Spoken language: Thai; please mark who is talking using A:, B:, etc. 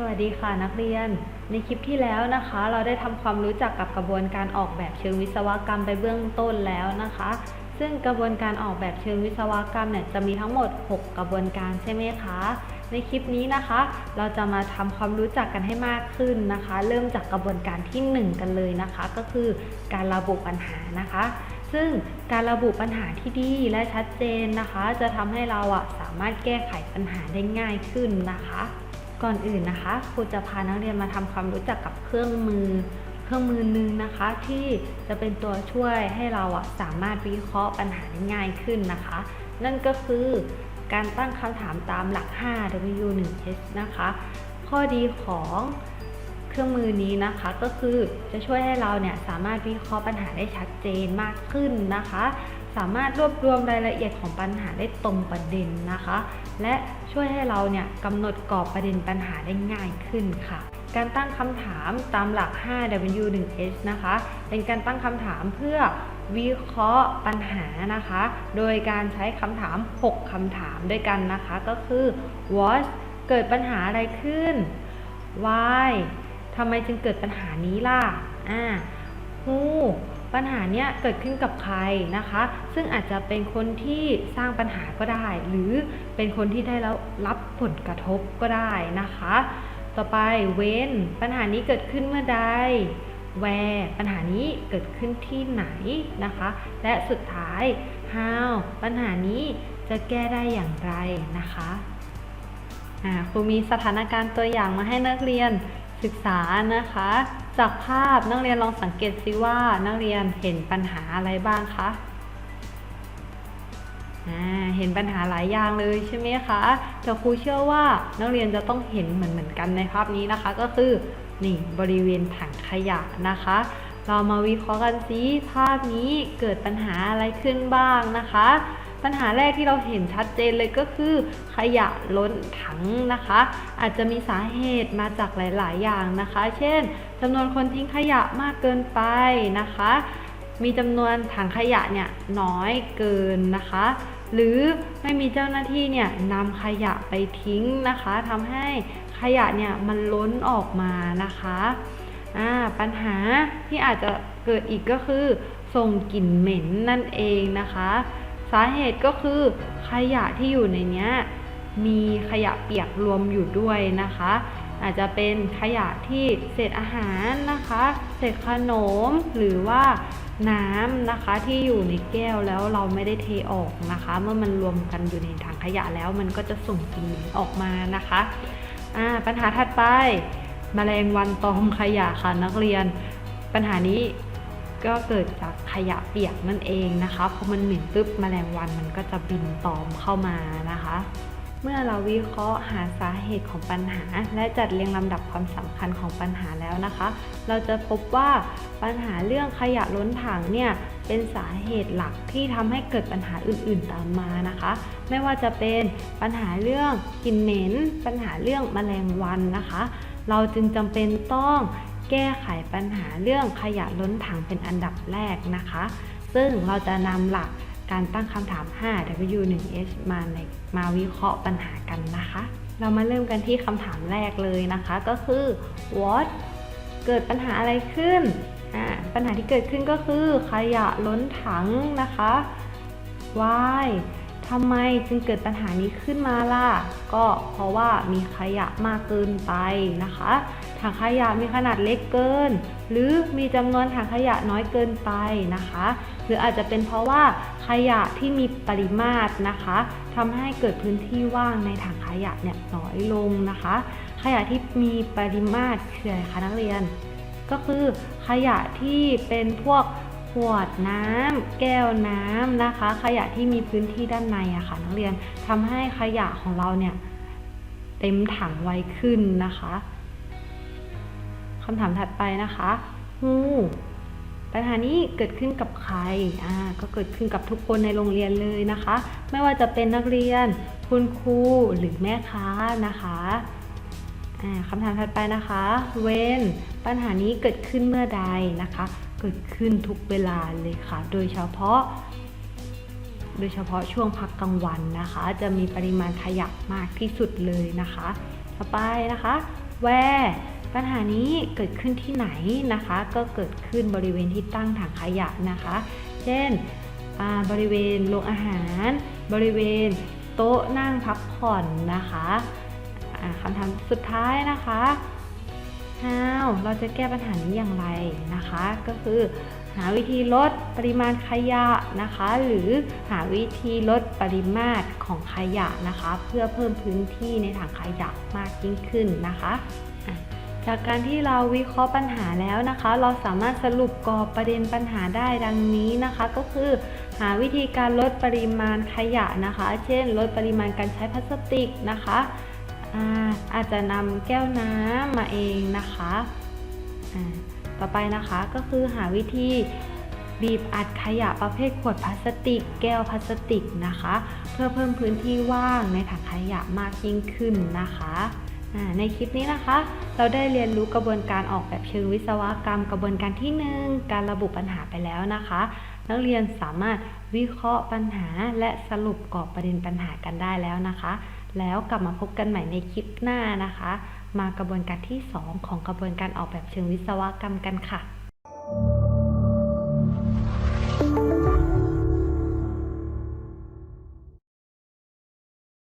A: สวัสดีค่ะนักเรียน ในคลิปที่แล้วนะคะ เราได้ทำความรู้จักกับกระบวนการออกแบบเชิงวิศวกรรมไปเบื้องต้นแล้วนะคะ ซึ่งกระบวนการออกแบบเชิงวิศวกรรมเนี่ยจะมีทั้งหมด 6 กระบวนการใช่ไหมคะ ในคลิปนี้นะคะ เราจะมาทำความรู้จักกันให้มากขึ้นนะคะ เริ่มจากกระบวนการที่ 1 กันเลยนะคะ ก็คือการระบุปัญหานะคะซึ่งการระบุปัญหาที่ดีและชัดเจนนะคะ จะทำให้เราอะสามารถแก้ไขปัญหาได้ง่ายขึ้นนะคะ ก่อนอื่นนะคะครูจะพานักเรียนมาทำความรู้จักกับเครื่องมือ เครื่องมือหนึ่งนะคะ ที่จะเป็นตัวช่วยให้เราอะสามารถวิเคราะห์ปัญหาได้ง่ายขึ้นนะคะ นั่นก็คือการตั้งคำถามตามหลัก 5W1H นะคะ ข้อดีของเครื่องมือนี้นะคะก็คือจะช่วยให้เราเนี่ยสามารถวิเคราะห์ปัญหาได้ชัดเจนมากขึ้นนะคะ สามารถรวบรวมรายละเอียดของปัญหาได้ตรงประเด็นนะคะ และช่วยให้เราเนี่ยกำหนดกรอบประเด็นปัญหาได้ง่ายขึ้นค่ะ การตั้งคำถามตามหลัก 5W1H นะคะ เป็นการตั้งคำถามเพื่อวิเคราะห์ปัญหานะคะ โดยการใช้คำถาม 6คำถามด้วยกันนะคะ ก็คือ what เกิดปัญหาอะไรขึ้น why ทำไมจึงเกิดปัญหานี้ล่ะอ่า who ปัญหาเนี้ยเกิดขึ้นกับใครนะคะ ซึ่งอาจจะเป็นคนที่สร้างปัญหาก็ได้ หรือเป็นคนที่ได้แล้วรับผลกระทบก็ได้นะคะ ต่อไป when ปัญหานี้เกิดขึ้นเมื่อใด where ปัญหานี้เกิดขึ้นที่ไหนนะคะ และสุดท้าย how ปัญหานี้จะแก้ได้อย่างไรนะคะอ่าครูมีสถานการณ์ตัวอย่างมาให้นักเรียนศึกษานะคะ จากภาพนักเรียนลองสังเกตซิว่านักเรียนเห็นปัญหาอะไรบ้างคะเห็นปัญหาหลายอย่างเลยใช่ไหมคะแต่ครูเชื่อว่านักเรียนจะต้องเห็นเหมือนเหมือนกันในภาพนี้นะคะ ก็คือนี่บริเวณถังขยะนะคะ เรามาวิเคราะห์กันซิภาพนี้เกิดปัญหาอะไรขึ้นบ้างนะคะ ปัญหาแรกที่เราเห็นชัดเจนเลยก็คือ ขยะล้นถังนะคะ อาจจะมีสาเหตุมาจากหลาย ๆ อย่างนะคะ เช่นจำนวนคนทิ้งขยะมากเกินไปนะคะ มีจำนวนถังขยะเนี่ยน้อยเกินนะคะ หรือไม่มีเจ้าหน้าที่เนี่ยนำขยะไปทิ้งนะคะทำให้ขยะเนี่ยมันล้นออกมานะคะปัญหาที่อาจจะเกิดอีกก็คือส่งกลิ่นเหม็นนั่นเองนะคะ สาเหตุก็คือขยะที่อยู่ในนี้มีขยะเปียกรวมอยู่ด้วยนะคะ อาจจะเป็นขยะที่เศษอาหารนะคะ เศษขนมหรือว่าน้ำนะคะที่อยู่ในแก้วแล้วเราไม่ได้เทออกนะคะ เมื่อมันรวมกันอยู่ในถังขยะแล้วมันก็จะส่งกลิ่นออกมานะคะปัญหาถัดไปแมลงวันตอมขยะค่ะนักเรียน ปัญหานี้ ก็เกิดจากขยะเปียกนั่นเองนะคะพอมันเหม็นปุ๊บแมลงวันมันก็จะบินตอมเข้ามานะคะ เมื่อเราวิเคราะห์หาสาเหตุของปัญหา และจัดเรียงลำดับความสำคัญของปัญหาแล้วนะคะ เราจะพบว่าปัญหาเรื่องขยะล้นถังเนี่ยเป็นสาเหตุหลักที่ทำให้เกิดปัญหาอื่น ๆ ตามมานะคะ ไม่ว่าจะเป็นปัญหาเรื่องกลิ่นเหม็น ปัญหาเรื่องแมลงวันนะคะ เราจึงจำเป็นต้อง แก้ไขปัญหาเรื่องขยะล้นถังเป็นอันดับแรกนะคะ ซึ่งเราจะนำหลักการตั้งคำถาม 5W1H มาในมาวิเคราะห์ปัญหากันนะคะ เรามาเริ่มกันที่คำถามแรกเลยนะคะ ก็คือ what เกิดปัญหาอะไรขึ้น ปัญหาที่เกิดขึ้นก็คือขยะล้นถังนะคะ why ทำไมจึงเกิดปัญหานี้ขึ้นมาล่ะ ก็เพราะว่ามีขยะมากเกินไปนะคะ ถังขยะมีขนาดเล็กเกิน หรือมีจำนวนถังขยะน้อยเกินไปนะคะ หรืออาจจะเป็นเพราะว่าขยะที่มีปริมาตรนะคะทำให้เกิดพื้นที่ว่างในถังขยะเนี่ยน้อยลงนะคะ ขยะที่มีปริมาตรคืออะไรคะนักเรียน ก็คือขยะที่เป็นพวก ขวดน้ำแก้วน้ำนะคะ ขยะที่มีพื้นที่ด้านในอะค่ะนักเรียนทำให้ขยะของเราเนี่ยเต็มถังไวขึ้นนะคะคำถามถัดไปนะคะฮูปัญหานี้เกิดขึ้นกับใคร อ่า ก็เกิดขึ้นกับทุกคนในโรงเรียนเลยนะคะ ไม่ว่าจะเป็นนักเรียน คุณครู หรือแม่ค้านะคะ อ่าคำถามถัดไปนะคะ when ปัญหานี้เกิดขึ้นเมื่อใดนะคะ เกิดขึ้นทุกเวลาเลยค่ะ โดยเฉพาะ โดยเฉพาะช่วงพักกลางวันนะคะ จะมีปริมาณขยะมากที่สุดเลยนะคะ ต่อไปนะคะ where ปัญหานี้เกิดขึ้นที่ไหนนะคะ ก็เกิดขึ้นบริเวณที่ตั้งถังขยะนะคะ เช่นบริเวณโรงอาหาร บริเวณโต๊ะนั่งพักผ่อนนะคะอ่าคำถามสุดท้ายนะคะ how เราจะแก้ปัญหานี้อย่างไรนะคะ ก็คือหาวิธีลดปริมาณขยะนะคะ หรือหาวิธีลดปริมาตรของขยะนะคะ เพื่อเพิ่มพื้นที่ในถังขยะมากยิ่งขึ้นนะคะจากการที่เราวิเคราะห์ปัญหาแล้วนะคะ เราสามารถสรุปกรอบประเด็นปัญหาได้ดังนี้นะคะ ก็คือหาวิธีการลดปริมาณขยะนะคะ เช่น ลดปริมาณการใช้พลาสติกนะคะ อาอาจจะนำแก้วน้ำมาเองนะคะต่อไปนะคะก็คือหาวิธีบีบอัดขยะประเภทขวดพลาสติก แก้วพลาสติกนะคะ เพื่อเพิ่มพื้นที่ว่างในถังขยะมากยิ่งขึ้นนะคะในคลิปนี้นะคะ เราได้เรียนรู้กระบวนการออกแบบเชิงวิศวกรรม กระบวนการที่หนึ่งการระบุปัญหาไปแล้วนะคะ นักเรียนสามารถวิเคราะห์ปัญหาและสรุปกรอบประเด็นปัญหากันได้แล้วนะคะ แล้วกลับมาพบกันใหม่ในคลิปหน้านะคะ มากระบวนการที่ 2 ของกระบวนการออกแบบเชิงวิศวกรรมกันค่ะ